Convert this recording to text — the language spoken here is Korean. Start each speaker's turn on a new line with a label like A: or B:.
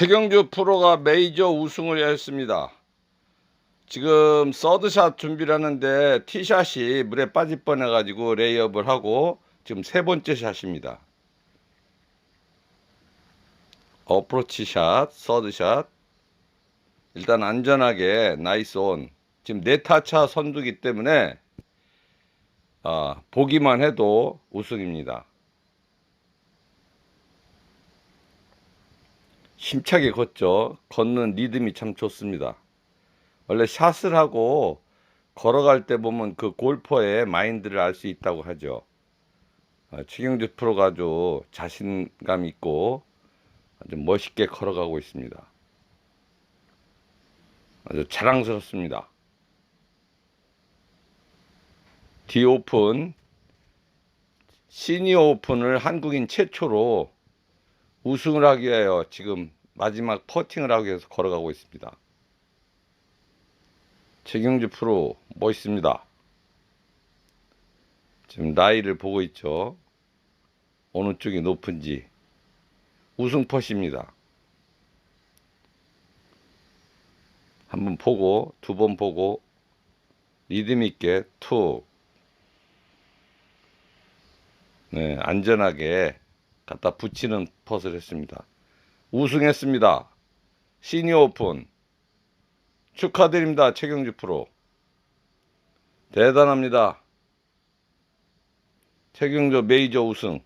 A: 최경주 프로가 메이저 우승을 했습니다. 지금 서드샷 준비를 하는데 티샷이 물에 빠질 뻔해가지고 레이업을 하고 지금 세 번째 샷입니다. 어프로치 샷, 서드샷. 일단 안전하게 나이스 온. 지금 네타차 선두기 때문에 아, 보기만 해도 우승입니다. 힘차게 걷죠. 걷는 리듬이 참 좋습니다. 원래 샷을 하고 걸어갈 때 보면 그 골퍼의 마인드를 알 수 있다고 하죠. 아, 최경주 프로가 아주 자신감 있고 아주 멋있게 걸어가고 있습니다. 아주 자랑스럽습니다. 디 오픈 시니어 오픈을 한국인 최초로 우승을 하기 위하여 지금 마지막 퍼팅을 하기 위해서 걸어가고 있습니다. 최경주 프로 멋있습니다. 지금 나이를 보고 있죠. 어느 쪽이 높은지 우승 퍼시입니다. 한번 보고 두 번 보고 리듬 있게 툭 네, 안전하게 갖다 붙이는 퍼스를 했습니다. 우승했습니다. 시니어 오픈 축하드립니다. 최경주 프로. 대단합니다. 최경주 메이저 우승.